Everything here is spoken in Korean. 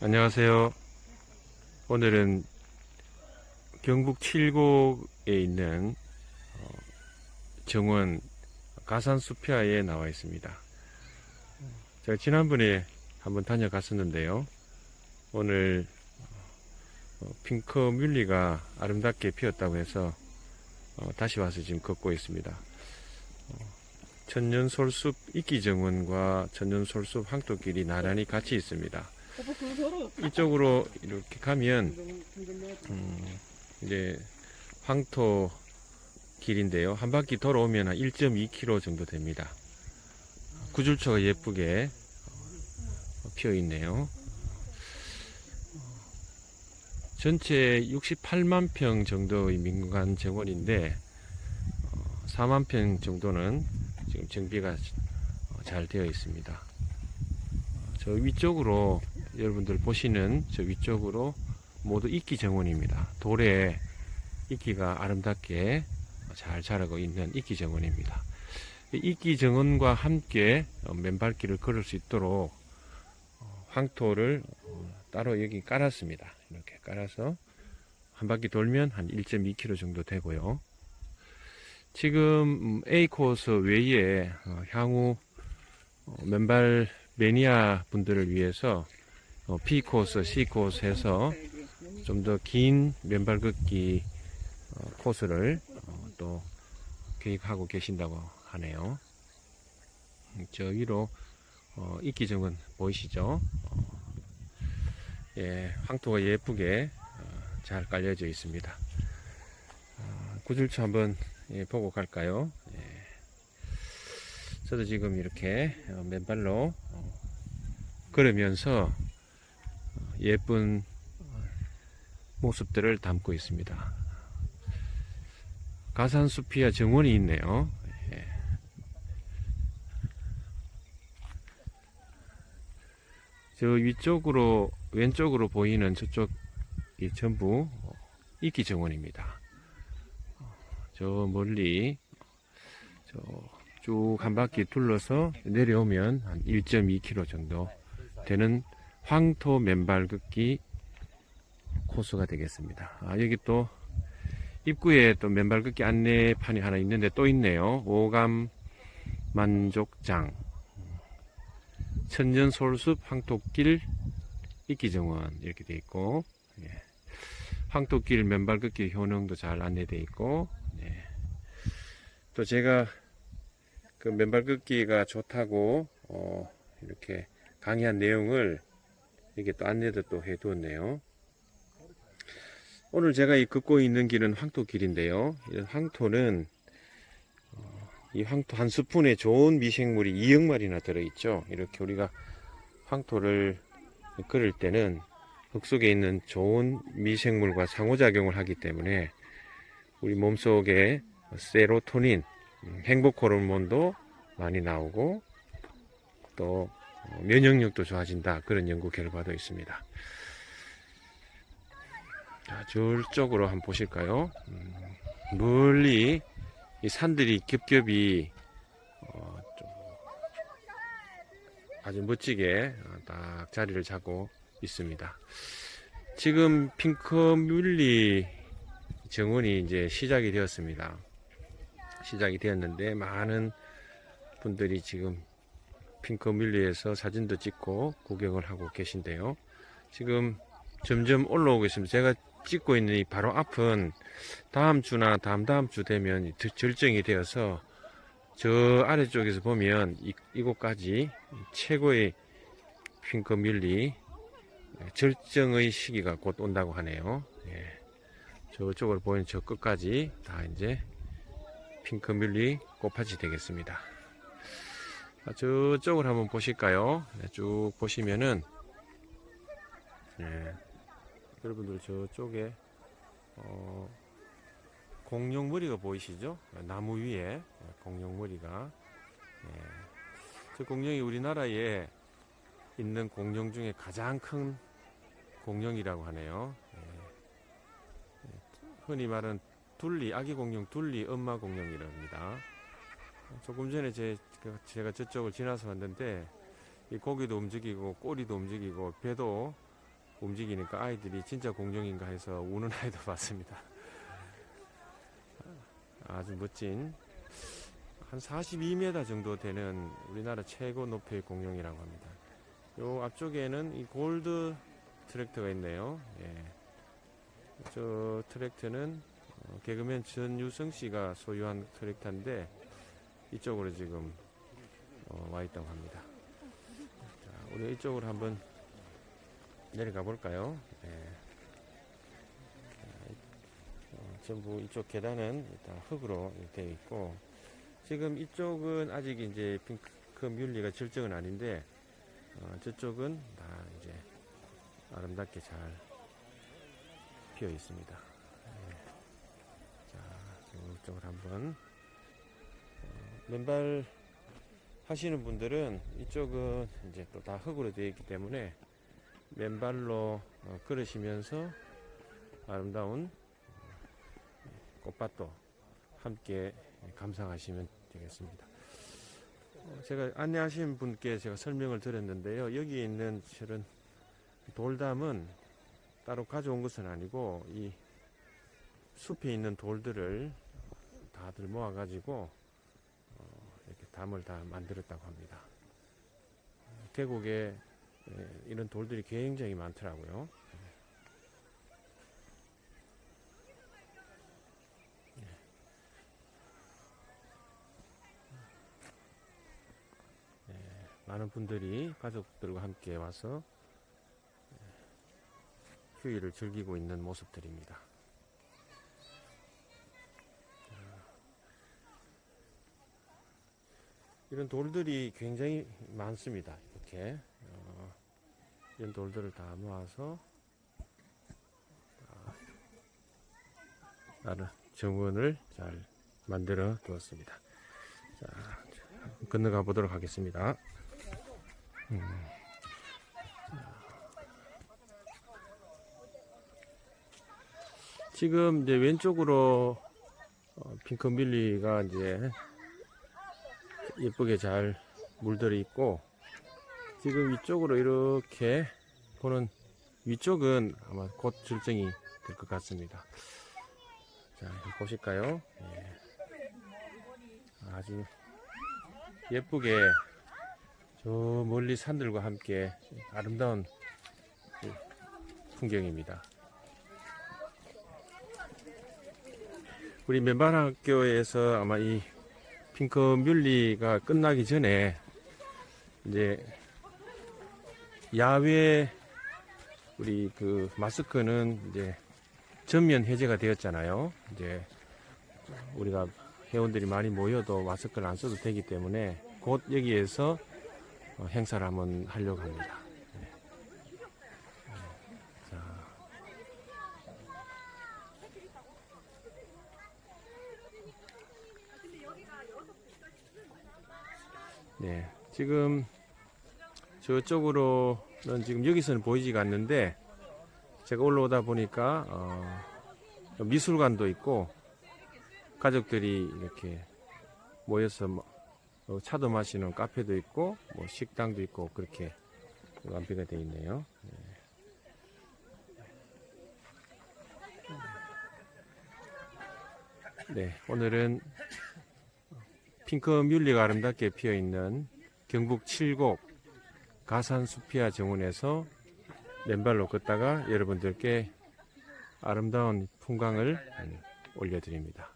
안녕하세요. 오늘은 경북 칠곡에 있는 어, 정원 가산수피아에 나와 있습니다. 제가 지난번에 한번 다녀갔었는데요. 오늘 어, 핑크 뮬리가 아름답게 피었다고 해서 어, 다시 와서 지금 걷고 있습니다. 어, 천년솔숲 이기정원과 천년솔숲 항토길이 나란히 같이 있습니다. 이쪽으로 이렇게 가면 음, 이제 황토 길인데요. 한 바퀴 돌아오면 한 1.2km 정도 됩니다. 구줄초가 예쁘게 어, 피어 있네요. 전체 68만 평 정도의 민간 정원인데 4만 평 정도는 지금 정비가 어, 잘 되어 있습니다. 어, 저 위쪽으로 여러분들 보시는 저 위쪽으로 모두 이끼 정원입니다. 돌에 이끼가 아름답게 잘 자라고 있는 이끼 정원입니다. 이 이끼 정원과 함께 어, 맨발길을 걸을 수 있도록 어, 황토를 어, 따로 여기 깔았습니다. 이렇게 깔아서 한 바퀴 돌면 한 1.2km 정도 되고요. 지금 음, A 코스 외에 어, 향후 어, 맨발 매니아 분들을 위해서 어, B 코스, C 코스에서 좀 더 긴 맨발 걷기 어, 코스를 어, 또 계획하고 계신다고 하네요. 음, 저 위로 어, 이기정은 보이시죠? 어, 예, 황토가 예쁘게 어, 잘 깔려져 있습니다. 어, 구줄초 한번 예, 보고 갈까요? 예. 저도 지금 이렇게 어, 맨발로 어, 걸으면서 어, 예쁜 어, 모습들을 담고 있습니다. 가산수피아 정원이 있네요. 예. 저 위쪽으로 왼쪽으로 보이는 저쪽이 전부 이기 정원입니다. 저 멀리 쭉한 바퀴 둘러서 내려오면 한 1.2km 정도 되는 황토 맨발 걷기 코스가 되겠습니다. 아, 여기 또 입구에 또 맨발 걷기 안내판이 하나 있는데 또 있네요. 오감 만족장 천전솔숲 황토길 이기정원 이렇게 돼 있고 예. 황토길 맨발 걷기 효능도 잘 안내돼 있고 예. 또 제가 그 맨발 걷기가 좋다고 어, 이렇게 강의한 내용을 이게 또 안내도 또 해두었네요. 오늘 제가 이 걷고 있는 길은 황토길인데요. 이 황토는 어, 이 황토 한 스푼에 좋은 미생물이 2억 마리나 들어있죠. 이렇게 우리가 황토를 걸을 때는 흙 속에 있는 좋은 미생물과 상호작용을 하기 때문에 우리 몸속에 세로토닌, 음, 행복 호르몬도 많이 나오고 또 어, 면역력도 좋아진다 그런 연구 결과도 있습니다. 자, 저쪽으로 한번 보실까요? 음, 멀리 이 산들이 겹겹이 어, 좀 아주 멋지게 어, 딱 자리를 잡고 있습니다. 지금 핑크뮬리 정원이 이제 시작이 되었습니다. 시작이 되었는데 많은 분들이 지금 핑크뮬리에서 사진도 찍고 구경을 하고 계신데요. 지금 점점 올라오고 있습니다. 제가 찍고 있는 이 바로 앞은 다음 주나 다음 다음 주 되면 이 절정이 되어서 저 아래쪽에서 보면 이, 이곳까지 최고의 핑크뮬리 절정의 시기가 곧 온다고 하네요. 예. 저쪽으로 보이는 저 끝까지 다 이제 핑크뮬리 꽃밭이 되겠습니다. 아, 저쪽을 한번 보실까요? 네, 쭉 보시면은 예. 여러분들 저쪽에 어, 공룡머리가 보이시죠? 나무 위에 공룡머리가 예. 저 공룡이 우리나라에 있는 공룡 중에 가장 큰 공룡이라고 하네요. 예. 예. 흔히 말하는 둘리 아기 공룡 둘리 엄마 공룡이랍니다. 조금 전에 제, 그 제가 저쪽을 지나서 왔는데 이 고기도 움직이고 꼬리도 움직이고 배도 움직이니까 아이들이 진짜 공룡인가 해서 우는 아이도 봤습니다. 아주 멋진 한 42m 정도 되는 우리나라 최고 높이의 공룡이라고 합니다. 요 앞쪽에는 이 골드 트랙터가 있네요. 예. 저 트랙터는 어, 개그맨 전유성 씨가 소유한 트랙터인데 이쪽으로 지금 어, 와 있다고 합니다. 자, 우리 이쪽으로 한번 내려가 볼까요? 어, 전부 이쪽 계단은 일단 흙으로 되어 있고 지금 이쪽은 아직 이제 핑크 뮬리가 절정은 아닌데 어, 저쪽은 다 이제 아름답게 잘 피어 있습니다. 예. 자, 저쪽으로 한번 어, 맨발 하시는 분들은 이쪽은 이제 또 다 흙으로 되어 있기 때문에 맨발로 어, 걸으시면서 아름다운 어, 꽃밭도 함께 감상하시면 되겠습니다. 어, 제가 안내하신 분께 제가 설명을 드렸는데요. 여기 있는 실은 돌담은 따로 가져온 것은 아니고 이 숲에 있는 돌들을 다들 모아가지고 담을 다 만들었다고 합니다. 어, 계곡에 예, 이런 돌들이 굉장히 많더라고요. 예, 많은 분들이 가족들과 함께 와서 예, 휴일을 즐기고 있는 모습들입니다. 이런 돌들이 굉장히 많습니다. 이렇게 어, 이런 돌들을 다 모아서 다 나를 정원을 잘 만들어 두었습니다. 자, 건너가 보도록 하겠습니다. 음. 지금 이제 왼쪽으로 어, 핑크밀리가 이제 예쁘게 잘 물들어 있고 지금 위쪽으로 이렇게 보는 위쪽은 아마 곧 절정이 될 것 같습니다. 자, 보실까요? 예. 아주 예쁘게 저 멀리 산들과 함께 아름다운 그 풍경입니다. 우리 맨발학교에서 아마 이 핑크 뮬리가 끝나기 전에 이제 야외 우리 그 마스크는 이제 전면 해제가 되었잖아요. 이제 우리가 회원들이 많이 모여도 마스크를 안 써도 되기 때문에 곧 여기에서 어, 행사를 한번 하려고 합니다. 네, 지금 저쪽으로는 지금 여기서는 보이지가 않는데 제가 올라오다 보니까 어, 미술관도 있고 가족들이 이렇게 모여서 뭐, 어, 차도 마시는 카페도 있고 뭐 식당도 있고 그렇게 완비가 되어 있네요. 네. 네, 오늘은 핑크 뮬리가 아름답게 피어 있는 경북 칠곡 가산 수피아 정원에서 맨발로 걷다가 여러분들께 아름다운 풍광을 음, 올려드립니다.